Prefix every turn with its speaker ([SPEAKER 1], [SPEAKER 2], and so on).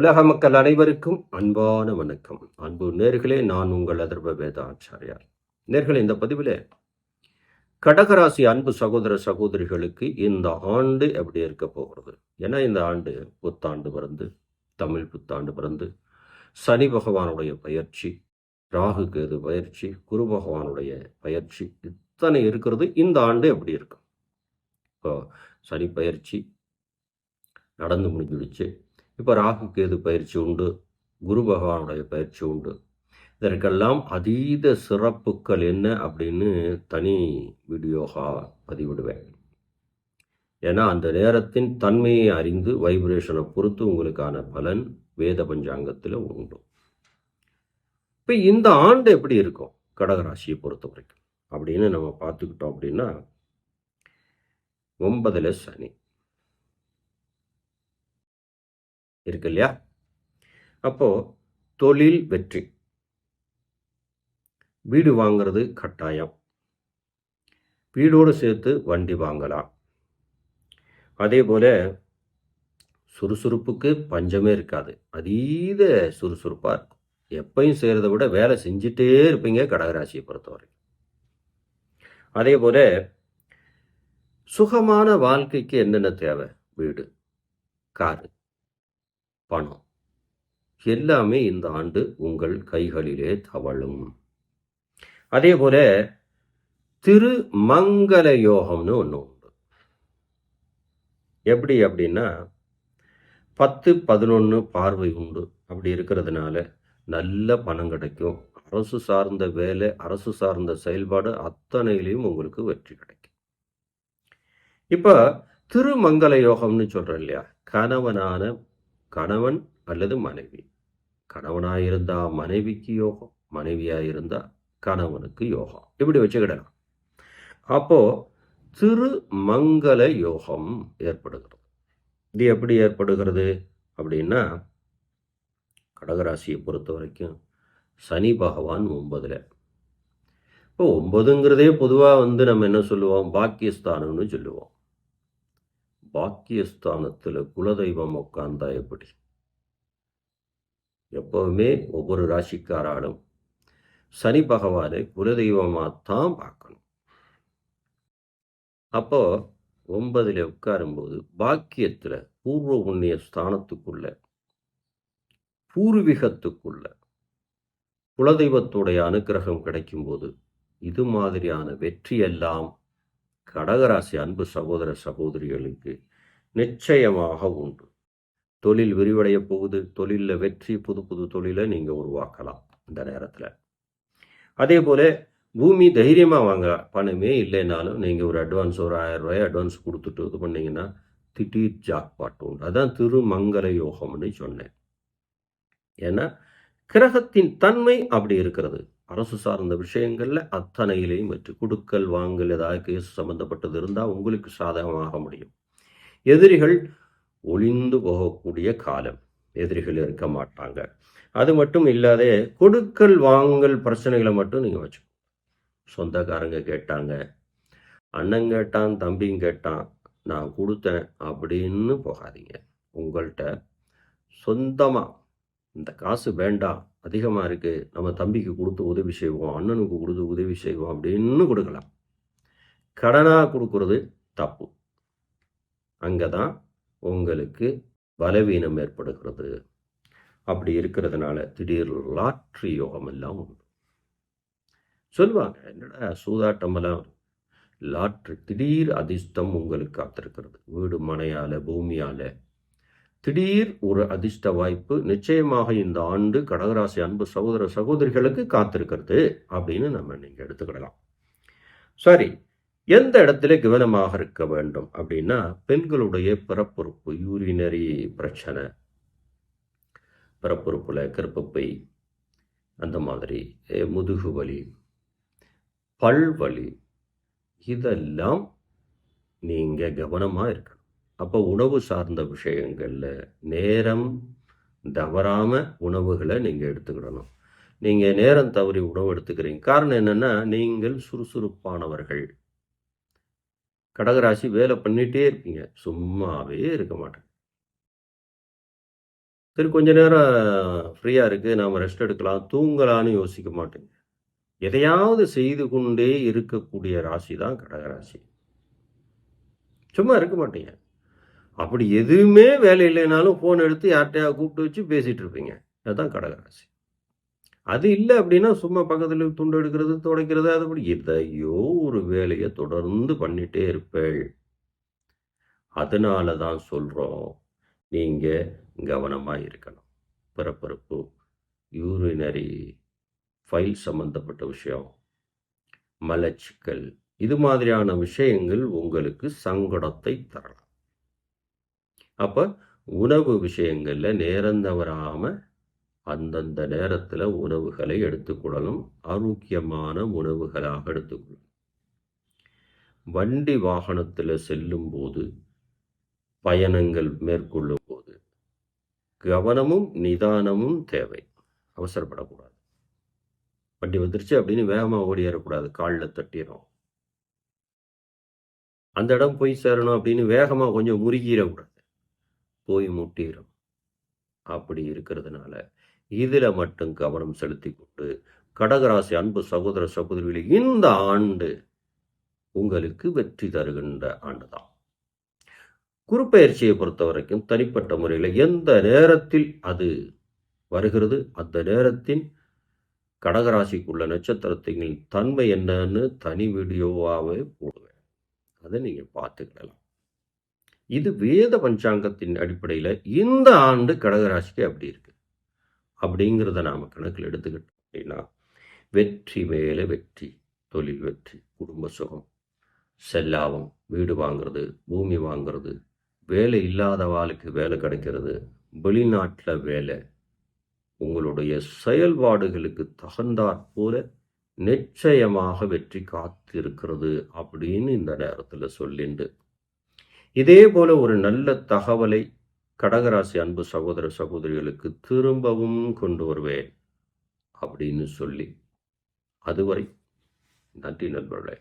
[SPEAKER 1] உலக மக்கள் அனைவருக்கும் அன்பான வணக்கம். அன்பு நேர்களே நான் உங்கள் அதர்வ வேதாச்சாரியார். நேர்களே இந்த பதிவில் கடகராசி அன்பு சகோதர சகோதரிகளுக்கு இந்த ஆண்டு எப்படி இருக்க போகிறது? ஏன்னா இந்த ஆண்டு புத்தாண்டு பிறந்து தமிழ் புத்தாண்டு பிறந்து சனி பகவானுடைய பயிற்சி ராகு கேது பயிற்சி குரு பகவானுடைய பயிற்சி இத்தனை இருக்கிறது. இந்த ஆண்டு எப்படி இருக்கும்? இப்போ சனி பயிற்சி நடந்து முடிஞ்சிடுச்சு. இப்போ ராகு கேது பயிற்சி உண்டு குரு பகவானுடைய பயிற்சி உண்டு. இதற்கெல்லாம் அதீத சிறப்புகள் என்ன அப்படின்னு தனி வீடியோகா பதிவிடுவேன். ஏன்னா அந்த நேரத்தின் தன்மையை அறிந்து வைப்ரேஷனை பொறுத்து உங்களுக்கான பலன் வேத பஞ்சாங்கத்தில் உண்டு. இப்போ இந்த ஆண்டு எப்படி இருக்கும்? கடகராசியை பொறுத்த வரைக்கும். அப்படின்னு நம்ம பார்த்துக்கிட்டோம் அப்படின்னா ஒன்பதில் சனி. இருக்கு இல்லையா? அப்போது தொழில் வெற்றி. வீடு வாங்கிறது கட்டாயம். வீடோடு சேர்த்து வண்டி வாங்கலாம். அதே போல் சுறுசுறுப்புக்கு பஞ்சமே இருக்காது. அதீத சுறுசுறுப்பாக இருக்கும். எப்பையும் செய்கிறத விட வேலை செஞ்சிட்டே இருப்பீங்க கடகராசியை பொறுத்தவரை அதே போல் சுகமான வாழ்க்கைக்கு என்னென்ன தேவை? வீடு காரு. பணம். எல்லாமே இந்த ஆண்டு உங்கள் கைகளிலே தவழும். அதே போல திருமங்கல யோகம்னு ஒன்று உண்டு. எப்படி அப்படின்னா பத்து பதினொன்று பார்வை உண்டு. அப்படி இருக்கிறதுனால நல்ல பணம் கிடைக்கும். அரசு சார்ந்த வேலை அரசு சார்ந்த செயல்பாடு அத்தனையிலையும் உங்களுக்கு வெற்றி கிடைக்கும். இப்போ திருமங்கல யோகம்னு சொல்கிறேன் இல்லையா? கணவனான கணவன் அல்லது மனைவி. கணவனாக இருந்தால் மனைவிக்கு யோகம் மனைவியாக இருந்தால் கணவனுக்கு யோகம். இப்படி வச்சுக்கிடலாம். அப்போ திருமங்கல யோகம் ஏற்படுகிறது. இது எப்படி ஏற்படுகிறது? அப்படின்னா கடகராசியை பொறுத்த வரைக்கும் சனி பகவான் ஒன்பதில். இப்போ ஒன்பதுங்கிறதே பொதுவாக வந்து நம்ம என்ன சொல்லுவோம்? பாக்கியஸ்தானம்னு சொல்லுவோம். பாக்கியஸ்தானத்தில் குலதெய்வம் உட்கார்ந்தா எப்படி? எப்பவுமே ஒவ்வொரு ராசிக்காராலும் சனி பகவானை குலதெய்வமாக தான் பார்க்கணும். அப்போ ஒன்பதில் உட்காரும்போது பாக்கியத்தில் பூர்வ புண்ணிய ஸ்தானத்துக்குள்ள பூர்வீகத்துக்குள்ள குலதெய்வத்துடைய அனுக்கிரகம் கிடைக்கும்போது இது மாதிரியான வெற்றியெல்லாம் கடகராசி அன்பு சகோதர சகோதரிகளுக்கு நிச்சயமாக உண்டு. தொழில் விரிவடைய போகுது. தொழிலில் வெற்றி புது புது தொழிலை நீங்கள் உருவாக்கலாம் இந்த நேரத்தில். அதே போல் பூமி தைரியமாக வாங்கலாம் பணமே இல்லைனாலும் நீங்கள் ஒரு அட்வான்ஸ் ஒரு ஆயிரம் ரூபாய் அட்வான்ஸ் கொடுத்துட்டு இது பண்ணிங்கன்னா திடீர் ஜாக்பாட் உண்டு. அதான் திருமங்கல யோகம்னு சொன்னேன். ஏன்னா கிரகத்தின் தன்மை அப்படி இருக்கிறது. அரசு சார்ந்த விஷயங்களில் அத்தனையிலையும் வெற்றி. கொடுக்கல் வாங்கல் ஏதாவது கேஸ் சம்மந்தப்பட்டது இருந்தால் உங்களுக்கு சாதகமாக முடியும். எதிரிகள் ஒளிந்து போகக்கூடிய காலம். எதிரிகள் இருக்க மாட்டாங்க. அது மட்டும் இல்லாத கொடுக்கல் வாங்கல் பிரச்சனைகளை மட்டும் நீங்கள் வச்சு. சொந்தக்காரங்க கேட்டாங்க. அண்ணன் கேட்டான் தம்பியும் கேட்டான் நான் கொடுத்தேன் அப்படின்னு போகாதீங்க. உங்கள்கிட்ட சொந்தமாக இந்த காசு வேண்டாம். அதிகமாக இருக்குது நம்ம தம்பிக்கு கொடுத்து உதவி செய்வோம் அண்ணனுக்கு கொடுத்து உதவி செய்வோம் அப்படின்னு கொடுக்கலாம். கடனாக கொடுக்கறது தப்பு. அங்கே தான் உங்களுக்கு பலவீனம் ஏற்படுகிறது. அப்படி இருக்கிறதுனால திடீர் லாட்ரி யோகம் எல்லாம் உண்டு. சொல்லுவாங்க என்னடா சூதாட்டமெல்லாம் லாட்ரி திடீர் அதிர்ஷ்டம் உங்களுக்கு காத்திருக்கிறது. வீடு மனையால் பூமியால் திடீர் ஒரு அதிர்ஷ்ட வாய்ப்பு நிச்சயமாக இந்த ஆண்டு கடகராசி அன்பு சகோதர சகோதரிகளுக்கு காத்திருக்கிறது அப்படின்னு நம்ம நீங்கள் எடுத்துக்கிடலாம். சரி எந்த இடத்துல கவனமாக இருக்க வேண்டும் அப்படின்னா பெண்களுடைய பிறப்புறுப்பு யூரினரி பிரச்சனை. பிறப்புறுப்பில் கருப்பப்பை அந்த மாதிரி முதுகு வலி பல்வலி இதெல்லாம் நீங்கள் கவனமாக இருக்கணும். அப்போ உணவு சார்ந்த விஷயங்களில் நேரம் தவறாமல் உணவுகளை நீங்கள் எடுத்துக்கிடணும். நீங்கள் நேரம் தவறி உணவு எடுத்துக்கிறீங்க. காரணம் என்னென்னா நீங்கள் சுறுசுறுப்பானவர்கள். கடகராசி வேலை பண்ணிகிட்டே இருப்பீங்க. சும்மாவே இருக்க மாட்டேன். சரி கொஞ்ச நேரம் ஃப்ரீயாக இருக்குது நாம் ரெஸ்ட் எடுக்கலாம். தூங்கலான்னு யோசிக்க மாட்டேங்க. எதையாவது செய்து கொண்டே இருக்கக்கூடிய ராசி தான் கடகராசி. சும்மா இருக்க மாட்டீங்க. அப்படி எதுவுமே வேலை இல்லைனாலும் ஃபோன் எடுத்து யார்கிட்டயா கூப்பிட்டு வச்சு பேசிகிட்டு இருப்பீங்க. அதுதான் கடகராசி. அது இல்லை அப்படின்னா சும்மா பக்கத்தில் துண்டு எடுக்கிறது துடைக்கிறது அதுபடி எதையோ ஒரு வேலையை தொடர்ந்து பண்ணிட்டே இருப்பேள். அதனால தான் சொல்கிறோம் நீங்கள் கவனமாக இருக்கணும். பிறப்பிறப்பு யூரினரி ஃபைல் சம்மந்தப்பட்ட விஷயம் மலச்சிக்கல் இது மாதிரியான விஷயங்கள் உங்களுக்கு சங்கடத்தை தரலாம். அப்போ உணவு விஷயங்களில் நேரம் தவறாமல் அந்தந்த நேரத்தில் உணவுகளை எடுத்துக்கொள்ளணும் ஆரோக்கியமான உணவுகளாக எடுத்துக்கொள்ளணும் வண்டி வாகனத்தில் செல்லும்போது பயணங்கள் மேற்கொள்ளும் போது கவனமும் நிதானமும் தேவை. அவசரப்படக்கூடாது. வண்டி வந்துருச்சு அப்படின்னு வேகமாக ஓடிடக்கூடாது காலில் தட்டிடும் அந்த இடம் போய் சேரணும் அப்படின்னு வேகமாக கொஞ்சம் முறுகிடக்கூடாது. போய் முட்டிடும் அப்படி இருக்கிறதுனால இதில் மட்டும் கவனம் செலுத்தி கொண்டு கடகராசி அன்பு சகோதர சகோதரிகளே இந்த ஆண்டு உங்களுக்கு வெற்றி தருகின்ற ஆண்டு தான் குறுப்பெயர்ச்சியை பொறுத்த வரைக்கும் தனிப்பட்ட முறையில் எந்த நேரத்தில் அது வருகிறது அந்த நேரத்தின் கடகராசிக்குள்ள நட்சத்திரத்தின் தன்மை என்னன்னு தனி வீடியோவாகவே போடுவேன். அதை நீங்கள் பார்த்துக்கிடலாம். இது வேத பஞ்சாங்கத்தின் அடிப்படையில் இந்த ஆண்டு கடகராசிக்கு அப்படி இருக்கு. அப்படிங்கிறத நாம் கணக்கில் எடுத்துக்கிட்டோம் அப்படின்னா வெற்றி மேலே வெற்றி தொழில் வெற்றி குடும்ப சுகம் செல்லாவம் வீடு வாங்குறது பூமி வாங்குறது வேலை இல்லாத வாழ்க்கை வேலை கிடைக்கிறது வெளிநாட்டில் வேலை உங்களுடைய செயல்பாடுகளுக்கு தகுந்தாற் போல நிச்சயமாக வெற்றி காத்திருக்கிறது அப்படின்னு இந்த நேரத்தில் சொல்லிண்டு இதே போல ஒரு நல்ல தகவலை கடகராசி அன்பு சகோதர சகோதரிகளுக்கு திரும்பவும் கொண்டு வருவேன் அப்படின்னு சொல்லி அதுவரை நன்றி நண்பர்களே.